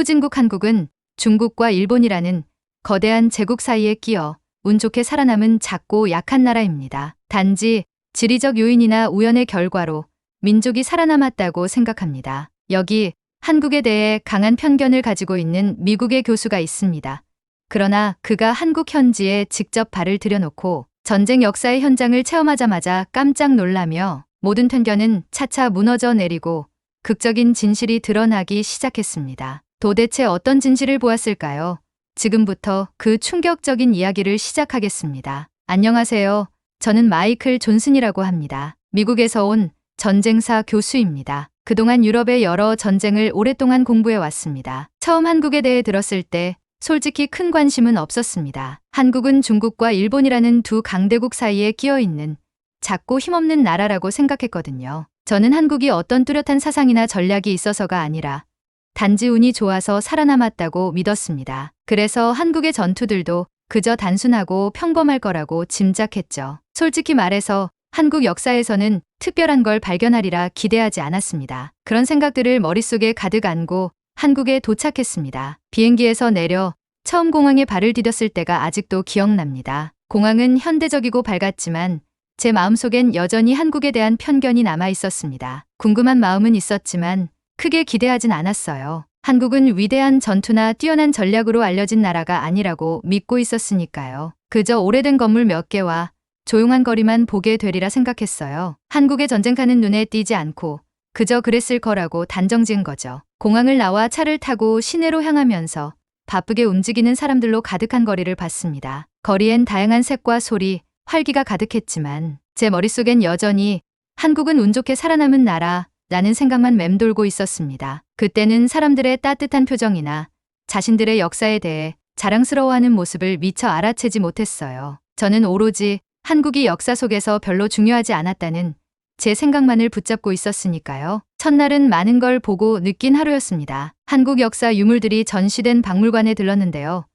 후진국 한국은 중국과 일본이라는 거대한 제국 사이에 끼어 운 좋게 살아남은 작고 약한 나라입니다. 단지 지리적 요인이나 우연의 결과로 민족이 살아남았다고 생각합니다. 여기 한국에 대해 강한 편견을 가지고 있는 미국의 교수가 있습니다. 그러나 그가 한국 현지에 직접 발을 들여놓고 전쟁 역사의 현장을 체험하자마자 깜짝 놀라며 모든 편견은 차차 무너져 내리고 극적인 진실이 드러나기 시작했습니다. 도대체 어떤 진실을 보았을까요? 지금부터 그 충격적인 이야기를 시작하겠습니다. 안녕하세요. 저는 마이클 존슨이라고 합니다. 미국에서 온 전쟁사 교수입니다. 그동안 유럽의 여러 전쟁을 오랫동안 공부해 왔습니다. 처음 한국에 대해 들었을 때 솔직히 큰 관심은 없었습니다. 한국은 중국과 일본이라는 두 강대국 사이에 끼어 있는 작고 힘없는 나라라고 생각했거든요. 저는 한국이 어떤 뚜렷한 사상이나 전략이 있어서가 아니라 단지 운이 좋아서 살아남았다고 믿었습니다. 그래서 한국의 전투들도 그저 단순하고 평범할 거라고 짐작했죠. 솔직히 말해서 한국 역사에서는 특별한 걸 발견하리라 기대하지 않았습니다. 그런 생각들을 머릿속에 가득 안고 한국에 도착했습니다. 비행기에서 내려 처음 공항에 발을 디뎠을 때가 아직도 기억납니다. 공항은 현대적이고 밝았지만 제 마음속엔 여전히 한국에 대한 편견이 남아 있었습니다. 궁금한 마음은 있었지만 크게 기대하진 않았어요. 한국은 위대한 전투나 뛰어난 전략으로 알려진 나라가 아니라고 믿고 있었으니까요. 그저 오래된 건물 몇 개와 조용한 거리만 보게 되리라 생각했어요. 한국의 전쟁카는 눈에 띄지 않고 그저 그랬을 거라고 단정 지은 거죠. 공항을 나와 차를 타고 시내로 향하면서 바쁘게 움직이는 사람들로 가득한 거리를 봤습니다. 거리엔 다양한 색과 소리, 활기가 가득했지만 제 머릿속엔 여전히 한국은 운 좋게 살아남은 나라 라는 생각만 맴돌고 있었습니다. 그때는 사람들의 따뜻한 표정이나 자신들의 역사에 대해 자랑스러워하는 모습을 미처 알아채지 못했어요. 저는 오로지 한국이 역사 속에서 별로 중요하지 않았다는 제 생각만을 붙잡고 있었으니까요. 첫날은 많은 걸 보고 느낀 하루였습니다. 한국 역사 유물들이 전시된 박물관에 들렀는데요.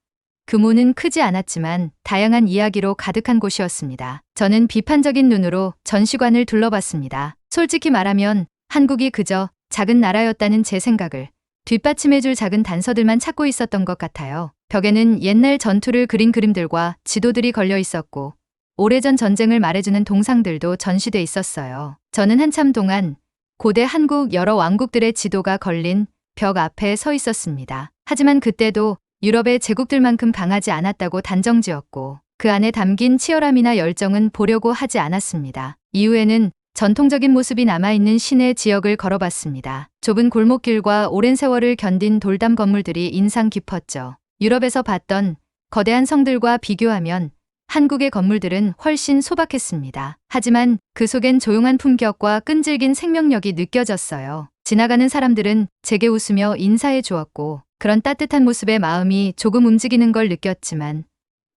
규모는 크지 않았지만 다양한 이야기로 가득한 곳이었습니다. 저는 비판적인 눈으로 전시관을 둘러봤습니다. 솔직히 말하면 한국이 그저 작은 나라였다는 제 생각을 뒷받침해줄 작은 단서들만 찾고 있었던 것 같아요. 벽에는 옛날 전투를 그린 그림들과 지도들이 걸려 있었고 오래전 전쟁을 말해주는 동상들도 전시돼 있었어요. 저는 한참 동안 고대 한국 여러 왕국들의 지도가 걸린 벽 앞에 서 있었습니다. 하지만 그때도 유럽의 제국들만큼 강하지 않았다고 단정지었고 그 안에 담긴 치열함이나 열정은 보려고 하지 않았습니다. 이후에는 전통적인 모습이 남아있는 시내 지역을 걸어봤습니다. 좁은 골목길과 오랜 세월을 견딘 돌담 건물들이 인상 깊었죠. 유럽에서 봤던 거대한 성들과 비교하면 한국의 건물들은 훨씬 소박했습니다. 하지만 그 속엔 조용한 품격과 끈질긴 생명력이 느껴졌어요. 지나가는 사람들은 제게 웃으며 인사해 주었고 그런 따뜻한 모습에 마음이 조금 움직이는 걸 느꼈지만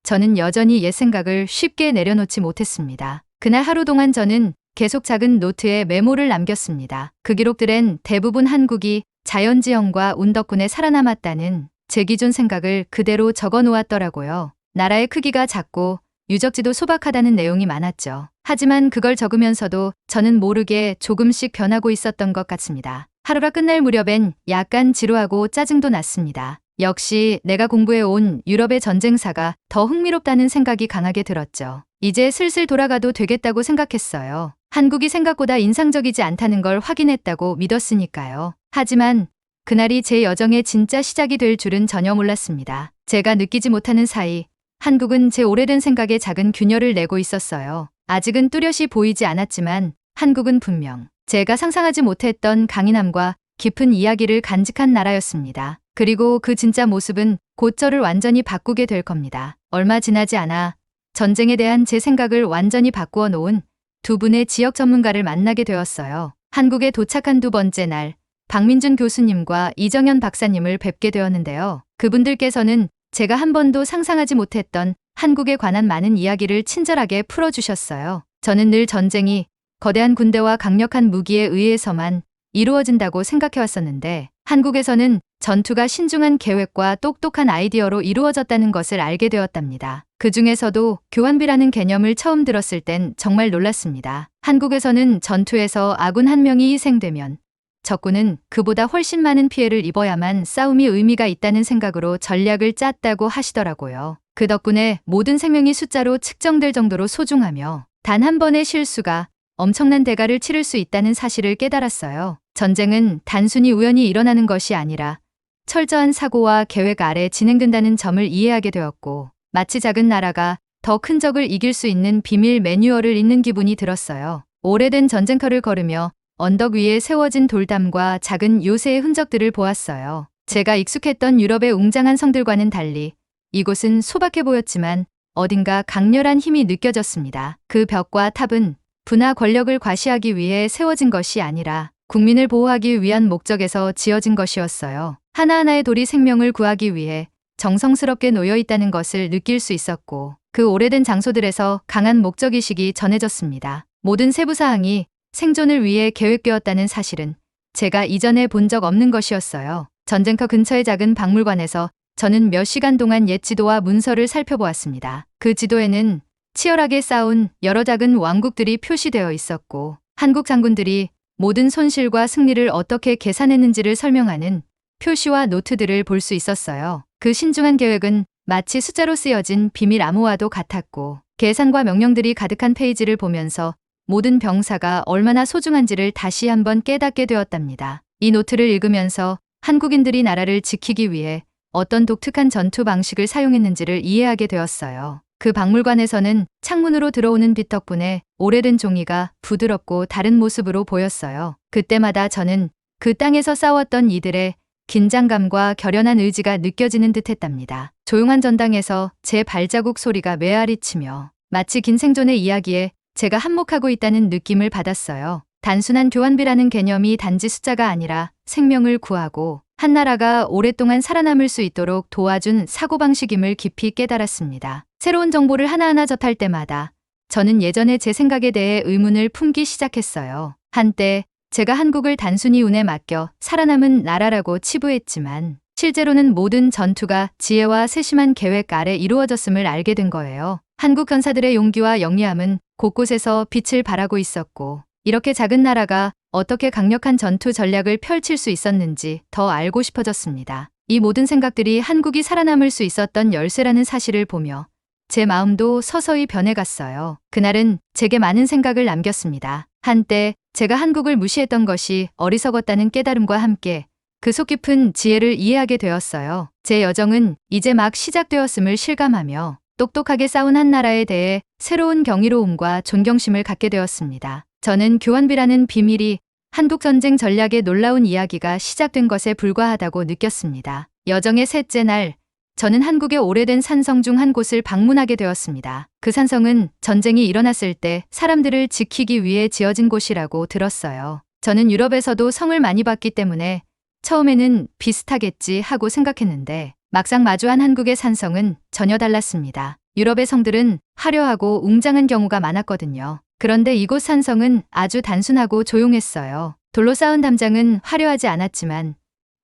저는 여전히 옛 생각을 쉽게 내려놓지 못했습니다. 그날 하루 동안 저는 계속 작은 노트에 메모를 남겼습니다. 그 기록들엔 대부분 한국이 자연지형과 운 덕분에 살아남았다는 제 기존 생각을 그대로 적어 놓았더라고요. 나라의 크기가 작고 유적지도 소박하다는 내용이 많았죠. 하지만 그걸 적으면서도 저는 모르게 조금씩 변하고 있었던 것 같습니다. 하루가 끝날 무렵엔 약간 지루하고 짜증도 났습니다. 역시 내가 공부해 온 유럽의 전쟁사가 더 흥미롭다는 생각이 강하게 들었죠. 이제 슬슬 돌아가도 되겠다고 생각했어요. 한국이 생각보다 인상적이지 않다는 걸 확인했다고 믿었으니까요. 하지만 그날이 제 여정의 진짜 시작이 될 줄은 전혀 몰랐습니다. 제가 느끼지 못하는 사이 한국은 제 오래된 생각에 작은 균열을 내고 있었어요. 아직은 뚜렷이 보이지 않았지만 한국은 분명 제가 상상하지 못했던 강인함과 깊은 이야기를 간직한 나라였습니다. 그리고 그 진짜 모습은 곧 저를 완전히 바꾸게 될 겁니다. 얼마 지나지 않아 전쟁에 대한 제 생각을 완전히 바꾸어 놓은 두 분의 지역 전문가를 만나게 되었어요. 한국에 도착한 두 번째 날, 박민준 교수님과 이정현 박사님을 뵙게 되었는데요. 그분들께서는 제가 한 번도 상상하지 못했던 한국에 관한 많은 이야기를 친절하게 풀어주셨어요. 저는 늘 전쟁이 거대한 군대와 강력한 무기에 의해서만 이루어진다고 생각해왔었는데 한국에서는 전투가 신중한 계획과 똑똑한 아이디어로 이루어졌다는 것을 알게 되었답니다. 그 중에서도 교환비라는 개념을 처음 들었을 땐 정말 놀랐습니다. 한국에서는 전투에서 아군 한 명이 희생되면 적군은 그보다 훨씬 많은 피해를 입어야만 싸움이 의미가 있다는 생각으로 전략을 짰다고 하시더라고요. 그 덕분에 모든 생명이 숫자로 측정될 정도로 소중하며 단 한 번의 실수가 엄청난 대가를 치를 수 있다는 사실을 깨달았어요. 전쟁은 단순히 우연히 일어나는 것이 아니라 철저한 사고와 계획 아래 진행된다는 점을 이해하게 되었고 마치 작은 나라가 더 큰 적을 이길 수 있는 비밀 매뉴얼을 읽는 기분이 들었어요. 오래된 전쟁터를 걸으며 언덕 위에 세워진 돌담과 작은 요새의 흔적들을 보았어요. 제가 익숙했던 유럽의 웅장한 성들과는 달리 이곳은 소박해 보였지만 어딘가 강렬한 힘이 느껴졌습니다. 그 벽과 탑은 분화 권력을 과시하기 위해 세워진 것이 아니라 국민을 보호하기 위한 목적에서 지어진 것이었어요. 하나하나의 돌이 생명을 구하기 위해 정성스럽게 놓여 있다는 것을 느낄 수 있었고 그 오래된 장소들에서 강한 목적의식이 전해졌습니다. 모든 세부사항이 생존을 위해 계획되었다는 사실은 제가 이전에 본 적 없는 것이었어요. 전쟁터 근처의 작은 박물관에서 저는 몇 시간 동안 옛 지도와 문서를 살펴보았습니다. 그 지도에는 치열하게 싸운 여러 작은 왕국들이 표시되어 있었고 한국 장군들이 모든 손실과 승리를 어떻게 계산했는지를 설명하는 표시와 노트들을 볼 수 있었어요. 그 신중한 계획은 마치 숫자로 쓰여진 비밀 암호와도 같았고 계산과 명령들이 가득한 페이지를 보면서 모든 병사가 얼마나 소중한지를 다시 한번 깨닫게 되었답니다. 이 노트를 읽으면서 한국인들이 나라를 지키기 위해 어떤 독특한 전투 방식을 사용했는지를 이해하게 되었어요. 그 박물관에서는 창문으로 들어오는 빛 덕분에 오래된 종이가 부드럽고 다른 모습으로 보였어요. 그때마다 저는 그 땅에서 싸웠던 이들의 긴장감과 결연한 의지가 느껴지는 듯 했답니다. 조용한 전당에서 제 발자국 소리가 메아리치며 마치 긴 생존의 이야기에 제가 한몫하고 있다는 느낌을 받았어요. 단순한 교환비라는 개념이 단지 숫자가 아니라 생명을 구하고 한 나라가 오랫동안 살아남을 수 있도록 도와준 사고방식임을 깊이 깨달았습니다. 새로운 정보를 하나하나 접할 때마다 저는 예전에 제 생각에 대해 의문을 품기 시작했어요. 한때 제가 한국을 단순히 운에 맡겨 살아남은 나라라고 치부했지만 실제로는 모든 전투가 지혜와 세심한 계획 아래 이루어졌음을 알게 된 거예요. 한국 견사들의 용기와 영리함은 곳곳에서 빛을 발하고 있었고 이렇게 작은 나라가 어떻게 강력한 전투 전략을 펼칠 수 있었는지 더 알고 싶어졌습니다. 이 모든 생각들이 한국이 살아남을 수 있었던 열쇠라는 사실을 보며 제 마음도 서서히 변해갔어요. 그날은 제게 많은 생각을 남겼습니다. 한때 제가 한국을 무시했던 것이 어리석었다는 깨달음과 함께 그 속 깊은 지혜를 이해하게 되었어요. 제 여정은 이제 막 시작되었음을 실감하며 똑똑하게 싸운 한 나라에 대해 새로운 경이로움과 존경심을 갖게 되었습니다. 저는 교환비라는 비밀이 한국 전쟁 전략의 놀라운 이야기가 시작된 것에 불과하다고 느꼈습니다. 여정의 셋째 날, 저는 한국의 오래된 산성 중 한 곳을 방문하게 되었습니다. 그 산성은 전쟁이 일어났을 때 사람들을 지키기 위해 지어진 곳이라고 들었어요. 저는 유럽에서도 성을 많이 봤기 때문에 처음에는 비슷하겠지 하고 생각했는데 막상 마주한 한국의 산성은 전혀 달랐습니다. 유럽의 성들은 화려하고 웅장한 경우가 많았거든요. 그런데 이곳 산성은 아주 단순하고 조용했어요. 돌로 쌓은 담장은 화려하지 않았지만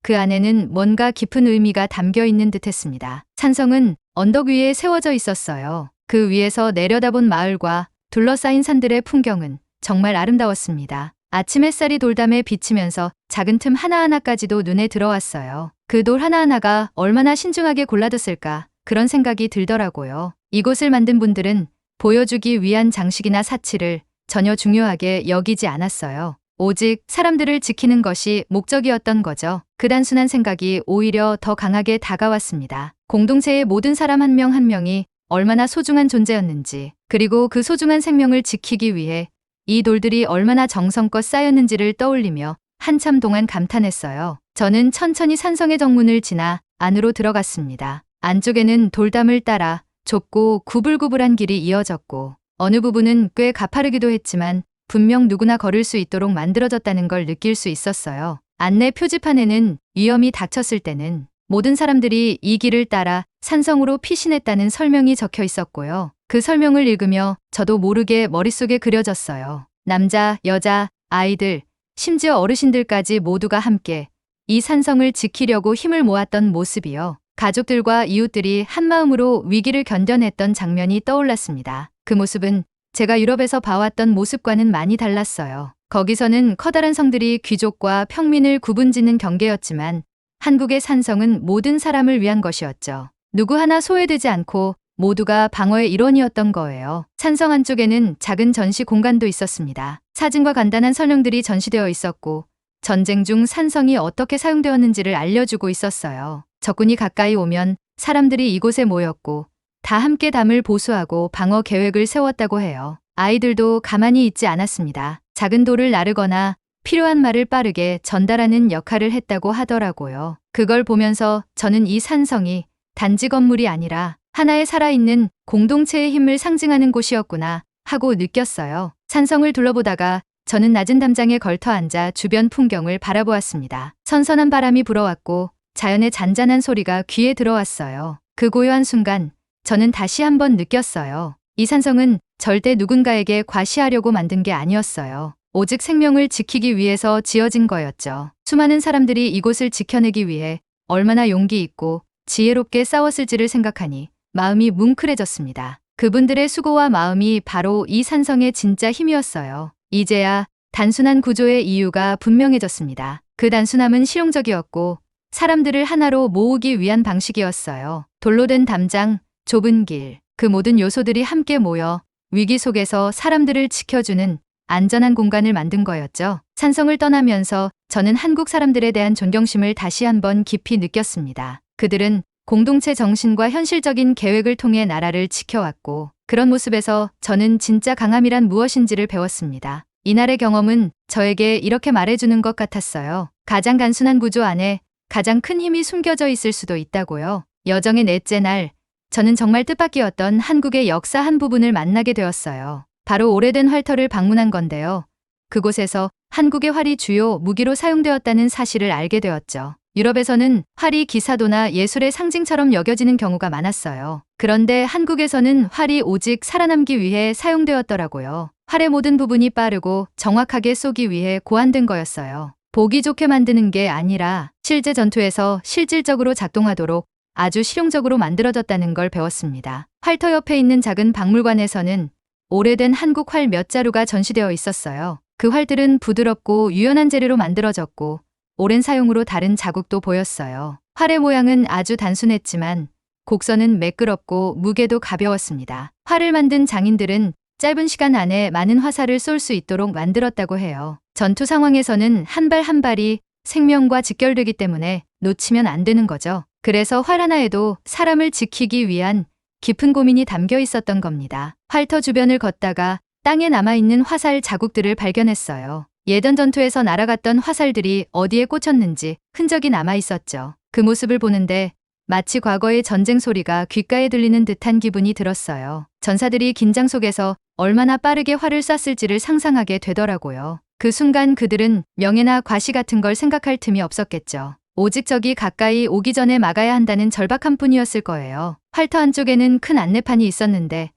그 안에는 뭔가 깊은 의미가 담겨 있는 듯 했습니다. 산성은 언덕 위에 세워져 있었어요. 그 위에서 내려다본 마을과 둘러싸인 산들의 풍경은 정말 아름다웠습니다. 아침 햇살이 돌담에 비치면서 작은 틈 하나하나까지도 눈에 들어왔어요. 그 돌 하나하나가 얼마나 신중하게 골라뒀을까 그런 생각이 들더라고요. 이곳을 만든 분들은 보여주기 위한 장식이나 사치를 전혀 중요하게 여기지 않았어요. 오직 사람들을 지키는 것이 목적이었던 거죠. 그 단순한 생각이 오히려 더 강하게 다가왔습니다. 공동체의 모든 사람 한명한 명이 얼마나 소중한 존재였는지, 그리고 그 소중한 생명을 지키기 위해 이 돌들이 얼마나 정성껏 쌓였는지를 떠올리며 한참 동안 감탄했어요. 저는 천천히 산성의 정문을 지나 안으로 들어갔습니다. 안쪽에는 돌담을 따라 좁고 구불구불한 길이 이어졌고 어느 부분은 꽤 가파르기도 했지만 분명 누구나 걸을 수 있도록 만들어졌다는 걸 느낄 수 있었어요. 안내 표지판에는 위험이 닥쳤을 때는 모든 사람들이 이 길을 따라 산성으로 피신했다는 설명이 적혀 있었고요. 그 설명을 읽으며 저도 모르게 머릿속에 그려졌어요. 남자, 여자, 아이들, 심지어 어르신들까지 모두가 함께 이 산성을 지키려고 힘을 모았던 모습이요. 가족들과 이웃들이 한마음으로 위기를 견뎌냈던 장면이 떠올랐습니다. 그 모습은 제가 유럽에서 봐왔던 모습과는 많이 달랐어요. 거기서는 커다란 성들이 귀족과 평민을 구분짓는 경계였지만 한국의 산성은 모든 사람을 위한 것이었죠. 누구 하나 소외되지 않고 모두가 방어의 일원이었던 거예요. 산성 안쪽에는 작은 전시 공간도 있었습니다. 사진과 간단한 설명들이 전시되어 있었고 전쟁 중 산성이 어떻게 사용되었는지를 알려주고 있었어요. 적군이 가까이 오면 사람들이 이곳에 모였고 다 함께 담을 보수하고 방어 계획을 세웠다고 해요. 아이들도 가만히 있지 않았습니다. 작은 돌을 나르거나 필요한 말을 빠르게 전달하는 역할을 했다고 하더라고요. 그걸 보면서 저는 이 산성이 단지 건물이 아니라 하나의 살아있는 공동체의 힘을 상징하는 곳이었구나 하고 느꼈어요. 산성을 둘러보다가 저는 낮은 담장에 걸터 앉아 주변 풍경을 바라보았습니다. 선선한 바람이 불어왔고 자연의 잔잔한 소리가 귀에 들어왔어요. 그 고요한 순간 저는 다시 한번 느꼈어요. 이 산성은 절대 누군가에게 과시하려고 만든 게 아니었어요. 오직 생명을 지키기 위해서 지어진 거였죠. 수많은 사람들이 이곳을 지켜내기 위해 얼마나 용기 있고 지혜롭게 싸웠을지를 생각하니 마음이 뭉클해졌습니다. 그분들의 수고와 마음이 바로 이 산성의 진짜 힘이었어요. 이제야 단순한 구조의 이유가 분명해졌습니다. 그 단순함은 실용적이었고 사람들을 하나로 모으기 위한 방식이었어요. 돌로 된 담장, 좁은 길, 그 모든 요소들이 함께 모여 위기 속에서 사람들을 지켜주는 안전한 공간을 만든 거였죠. 산성을 떠나면서 저는 한국 사람들에 대한 존경심을 다시 한번 깊이 느꼈습니다. 그들은 공동체 정신과 현실적인 계획을 통해 나라를 지켜왔고 그런 모습에서 저는 진짜 강함이란 무엇인지를 배웠습니다. 이날의 경험은 저에게 이렇게 말해주는 것 같았어요. 가장 단순한 구조 안에 가장 큰 힘이 숨겨져 있을 수도 있다고요. 여정의 넷째 날, 저는 정말 뜻밖이었던 한국의 역사 한 부분을 만나게 되었어요. 바로 오래된 활터를 방문한 건데요. 그곳에서 한국의 활이 주요 무기로 사용되었다는 사실을 알게 되었죠. 유럽에서는 활이 기사도나 예술의 상징처럼 여겨지는 경우가 많았어요. 그런데 한국에서는 활이 오직 살아남기 위해 사용되었더라고요. 활의 모든 부분이 빠르고 정확하게 쏘기 위해 고안된 거였어요. 보기 좋게 만드는 게 아니라 실제 전투에서 실질적으로 작동하도록 아주 실용적으로 만들어졌다는 걸 배웠습니다. 활터 옆에 있는 작은 박물관에서는 오래된 한국 활 몇 자루가 전시되어 있었어요. 그 활들은 부드럽고 유연한 재료로 만들어졌고 오랜 사용으로 다른 자국도 보였어요. 활의 모양은 아주 단순했지만 곡선은 매끄럽고 무게도 가벼웠습니다. 활을 만든 장인들은 짧은 시간 안에 많은 화살을 쏠 수 있도록 만들었다고 해요. 전투 상황에서는 한 발한 발이 생명과 직결되기 때문에 놓치면 안 되는 거죠. 그래서 활 하나에도 사람을 지키기 위한 깊은 고민이 담겨 있었던 겁니다. 활터 주변을 걷다가 땅에 남아있는 화살 자국들을 발견했어요. 예전 전투에서 날아갔던 화살들이 어디에 꽂혔는지 흔적이 남아 있었죠. 그 모습을 보는데 마치 과거의 전쟁 소리가 귓가에 들리는 듯한 기분이 들었어요. 전사들이 긴장 속에서 얼마나 빠르게 활을 쐈을지를 상상하게 되더라고요. 그 순간 그들은 명예나 과시 같은 걸 생각할 틈이 없었겠죠. 오직 적이 가까이 오기 전에 막아야 한다는 절박한 뿐이었을 거예요. 활터 안쪽에는 큰 안내판이 있었는데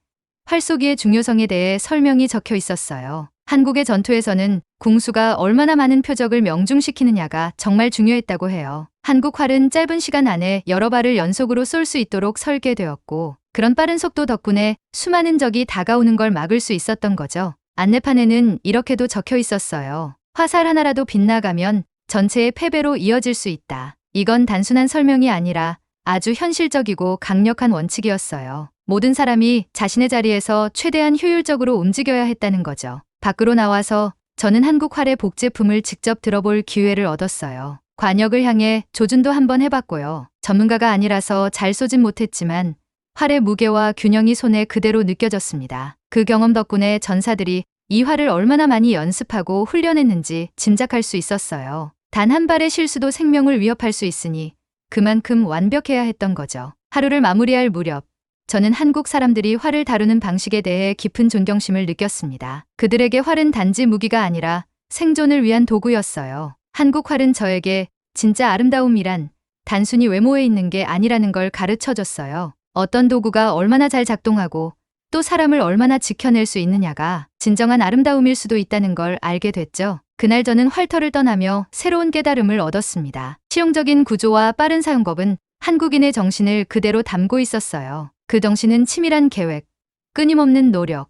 활쏘기의 중요성에 대해 설명이 적혀 있었어요. 한국의 전투에서는 궁수가 얼마나 많은 표적을 명중시키느냐가 정말 중요했다고 해요. 한국 활은 짧은 시간 안에 여러 발을 연속으로 쏠 수 있도록 설계되었고 그런 빠른 속도 덕분에 수많은 적이 다가오는 걸 막을 수 있었던 거죠. 안내판에는 이렇게도 적혀 있었어요. 화살 하나라도 빗나가면 전체의 패배로 이어질 수 있다. 이건 단순한 설명이 아니라 아주 현실적이고 강력한 원칙이었어요. 모든 사람이 자신의 자리에서 최대한 효율적으로 움직여야 했다는 거죠. 밖으로 나와서 저는 한국 활의 복제품을 직접 들어볼 기회를 얻었어요. 관역을 향해 조준도 한번 해봤고요. 전문가가 아니라서 잘 쏘진 못했지만 활의 무게와 균형이 손에 그대로 느껴졌습니다. 그 경험 덕분에 전사들이 이 활을 얼마나 많이 연습하고 훈련했는지 짐작할 수 있었어요. 단 한 발의 실수도 생명을 위협할 수 있으니 그만큼 완벽해야 했던 거죠. 하루를 마무리할 무렵 저는 한국 사람들이 활을 다루는 방식에 대해 깊은 존경심을 느꼈습니다. 그들에게 활은 단지 무기가 아니라 생존을 위한 도구였어요. 한국 활은 저에게 진짜 아름다움이란 단순히 외모에 있는 게 아니라는 걸 가르쳐 줬어요. 어떤 도구가 얼마나 잘 작동하고 또 사람을 얼마나 지켜낼 수 있느냐가 진정한 아름다움일 수도 있다는 걸 알게 됐죠. 그날 저는 활터를 떠나며 새로운 깨달음을 얻었습니다. 실용적인 구조와 빠른 사용법은 한국인의 정신을 그대로 담고 있었어요. 그 정신은 치밀한 계획, 끊임없는 노력,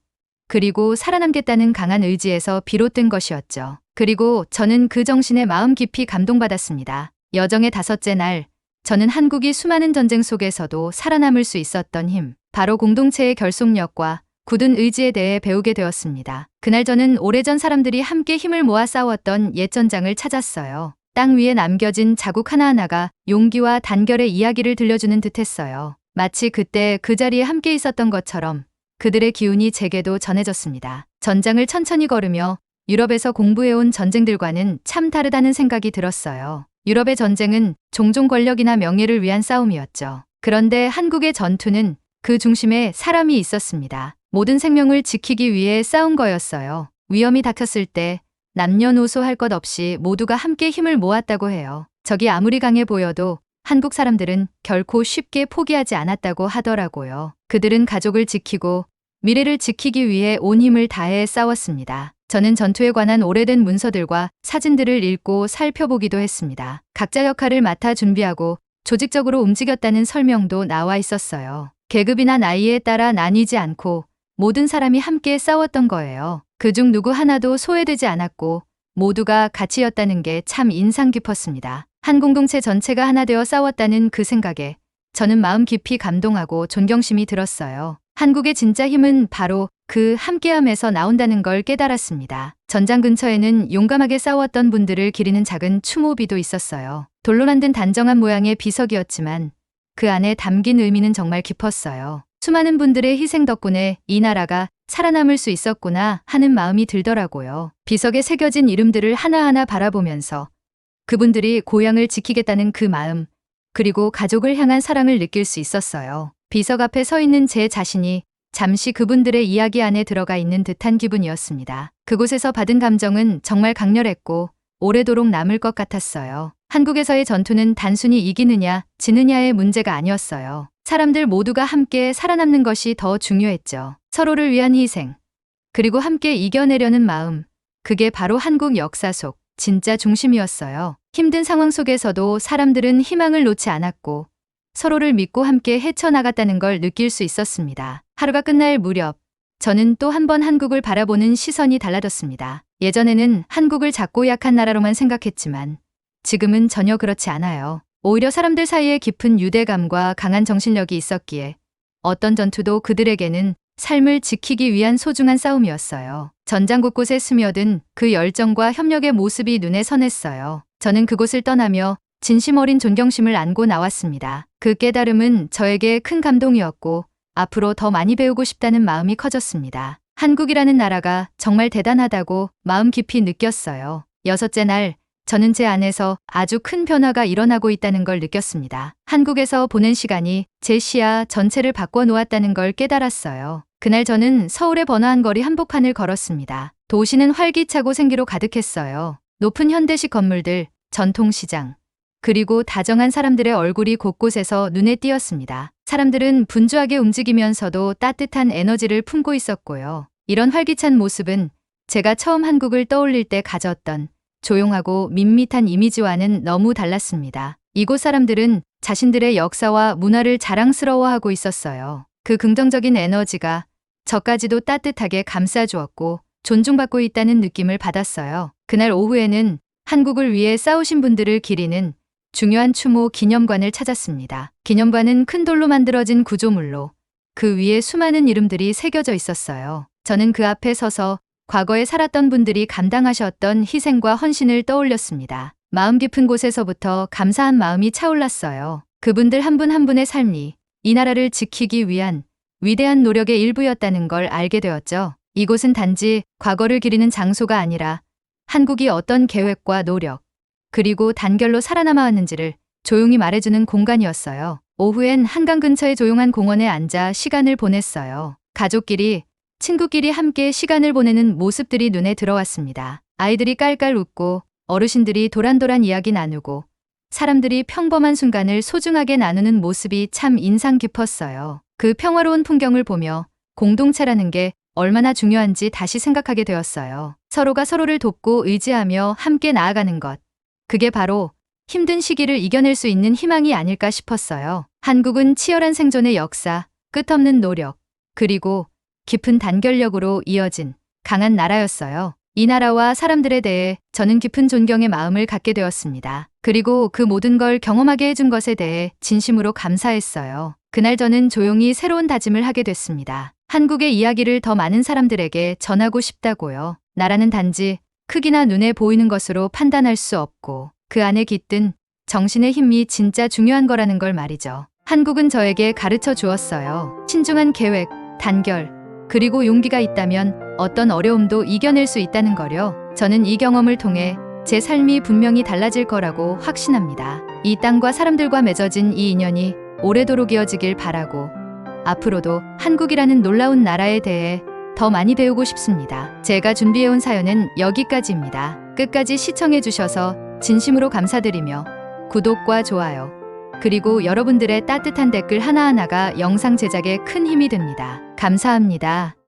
그리고 살아남겠다는 강한 의지에서 비롯된 것이었죠. 그리고 저는 그 정신에 마음 깊이 감동받았습니다. 여정의 다섯째 날, 저는 한국이 수많은 전쟁 속에서도 살아남을 수 있었던 힘, 바로 공동체의 결속력과 굳은 의지에 대해 배우게 되었습니다. 그날 저는 오래전 사람들이 함께 힘을 모아 싸웠던 옛 전장을 찾았어요. 땅 위에 남겨진 자국 하나하나가 용기와 단결의 이야기를 들려주는 듯했어요. 마치 그때 그 자리에 함께 있었던 것처럼 그들의 기운이 제게도 전해졌습니다. 전장을 천천히 걸으며 유럽에서 공부해온 전쟁들과는 참 다르다는 생각이 들었어요. 유럽의 전쟁은 종종 권력이나 명예를 위한 싸움이었죠. 그런데 한국의 전투는 그 중심에 사람이 있었습니다. 모든 생명을 지키기 위해 싸운 거였어요. 위험이 닥쳤을 때 남녀노소 할 것 없이 모두가 함께 힘을 모았다고 해요. 적이 아무리 강해 보여도 한국 사람들은 결코 쉽게 포기하지 않았다고 하더라고요. 그들은 가족을 지키고 미래를 지키기 위해 온 힘을 다해 싸웠습니다. 저는 전투에 관한 오래된 문서들과 사진들을 읽고 살펴보기도 했습니다. 각자 역할을 맡아 준비하고 조직적으로 움직였다는 설명도 나와 있었어요. 계급이나 나이에 따라 나뉘지 않고 모든 사람이 함께 싸웠던 거예요. 그중 누구 하나도 소외되지 않았고 모두가 가치였다는 게 참 인상 깊었습니다. 한 공동체 전체가 하나 되어 싸웠다는 그 생각에 저는 마음 깊이 감동하고 존경심이 들었어요. 한국의 진짜 힘은 바로 그 함께함에서 나온다는 걸 깨달았습니다. 전장 근처에는 용감하게 싸웠던 분들을 기리는 작은 추모비도 있었어요. 돌로 만든 단정한 모양의 비석이었지만 그 안에 담긴 의미는 정말 깊었어요. 수많은 분들의 희생 덕분에 이 나라가 살아남을 수 있었구나 하는 마음이 들더라고요. 비석에 새겨진 이름들을 하나하나 바라보면서 그분들이 고향을 지키겠다는 그 마음, 그리고 가족을 향한 사랑을 느낄 수 있었어요. 비석 앞에 서 있는 제 자신이 잠시 그분들의 이야기 안에 들어가 있는 듯한 기분이었습니다. 그곳에서 받은 감정은 정말 강렬했고 오래도록 남을 것 같았어요. 한국에서의 전투는 단순히 이기느냐, 지느냐의 문제가 아니었어요. 사람들 모두가 함께 살아남는 것이 더 중요했죠. 서로를 위한 희생, 그리고 함께 이겨내려는 마음. 그게 바로 한국 역사 속 진짜 중심이었어요. 힘든 상황 속에서도 사람들은 희망을 놓지 않았고 서로를 믿고 함께 헤쳐나갔다는 걸 느낄 수 있었습니다. 하루가 끝날 무렵 저는 또 한 번 한국을 바라보는 시선이 달라졌습니다. 예전에는 한국을 작고 약한 나라로만 생각했지만 지금은 전혀 그렇지 않아요. 오히려 사람들 사이에 깊은 유대감과 강한 정신력이 있었기에 어떤 전투도 그들에게는 삶을 지키기 위한 소중한 싸움이었어요. 전장 곳곳에 스며든 그 열정과 협력의 모습이 눈에 선했어요. 저는 그곳을 떠나며 진심 어린 존경심을 안고 나왔습니다. 그 깨달음은 저에게 큰 감동이었고 앞으로 더 많이 배우고 싶다는 마음이 커졌습니다. 한국이라는 나라가 정말 대단하다고 마음 깊이 느꼈어요. 여섯째 날, 저는 제 안에서 아주 큰 변화가 일어나고 있다는 걸 느꼈습니다. 한국에서 보낸 시간이 제 시야 전체를 바꿔 놓았다는 걸 깨달았어요. 그날 저는 서울의 번화한 거리 한복판을 걸었습니다. 도시는 활기차고 생기로 가득했어요. 높은 현대식 건물들, 전통시장, 그리고 다정한 사람들의 얼굴이 곳곳에서 눈에 띄었습니다. 사람들은 분주하게 움직이면서도 따뜻한 에너지를 품고 있었고요. 이런 활기찬 모습은 제가 처음 한국을 떠올릴 때 가졌던 조용하고 밋밋한 이미지와는 너무 달랐습니다. 이곳 사람들은 자신들의 역사와 문화를 자랑스러워하고 있었어요. 그 긍정적인 에너지가 저까지도 따뜻하게 감싸주었고 존중받고 있다는 느낌을 받았어요. 그날 오후에는 한국을 위해 싸우신 분들을 기리는 중요한 추모 기념관을 찾았습니다. 기념관은 큰 돌로 만들어진 구조물로 그 위에 수많은 이름들이 새겨져 있었어요. 저는 그 앞에 서서 과거에 살았던 분들이 감당하셨던 희생과 헌신을 떠올렸습니다. 마음 깊은 곳에서부터 감사한 마음이 차올랐어요. 그분들 한분한 분의 삶이 이 나라를 지키기 위한 위대한 노력의 일부였다는 걸 알게 되었죠. 이곳은 단지 과거를 기리는 장소가 아니라 한국이 어떤 계획과 노력, 그리고 단결로 살아남아 왔는지를 조용히 말해주는 공간이었어요. 오후엔 한강 근처의 조용한 공원에 앉아 시간을 보냈어요. 가족끼리, 친구끼리 함께 시간을 보내는 모습들이 눈에 들어왔습니다. 아이들이 깔깔 웃고 어르신들이 도란도란 이야기 나누고 사람들이 평범한 순간을 소중하게 나누는 모습이 참 인상 깊었어요. 그 평화로운 풍경을 보며 공동체라는 게 얼마나 중요한지 다시 생각하게 되었어요. 서로가 서로를 돕고 의지하며 함께 나아가는 것. 그게 바로 힘든 시기를 이겨낼 수 있는 희망이 아닐까 싶었어요. 한국은 치열한 생존의 역사, 끝없는 노력, 그리고 깊은 단결력으로 이어진 강한 나라였어요. 이 나라와 사람들에 대해 저는 깊은 존경의 마음을 갖게 되었습니다. 그리고 그 모든 걸 경험하게 해준 것에 대해 진심으로 감사했어요. 그날 저는 조용히 새로운 다짐을 하게 됐습니다. 한국의 이야기를 더 많은 사람들에게 전하고 싶다고요. 나라는 단지 크기나 눈에 보이는 것으로 판단할 수 없고 그 안에 깃든 정신의 힘이 진짜 중요한 거라는 걸 말이죠. 한국은 저에게 가르쳐 주었어요. 신중한 계획, 단결, 그리고 용기가 있다면 어떤 어려움도 이겨낼 수 있다는 거요. 저는 이 경험을 통해 제 삶이 분명히 달라질 거라고 확신합니다. 이 땅과 사람들과 맺어진 이 인연이 오래도록 이어지길 바라고 앞으로도 한국이라는 놀라운 나라에 대해 더 많이 배우고 싶습니다. 제가 준비해온 사연은 여기까지입니다. 끝까지 시청해주셔서 진심으로 감사드리며 구독과 좋아요, 그리고 여러분들의 따뜻한 댓글 하나하나가 영상 제작에 큰 힘이 됩니다. 감사합니다.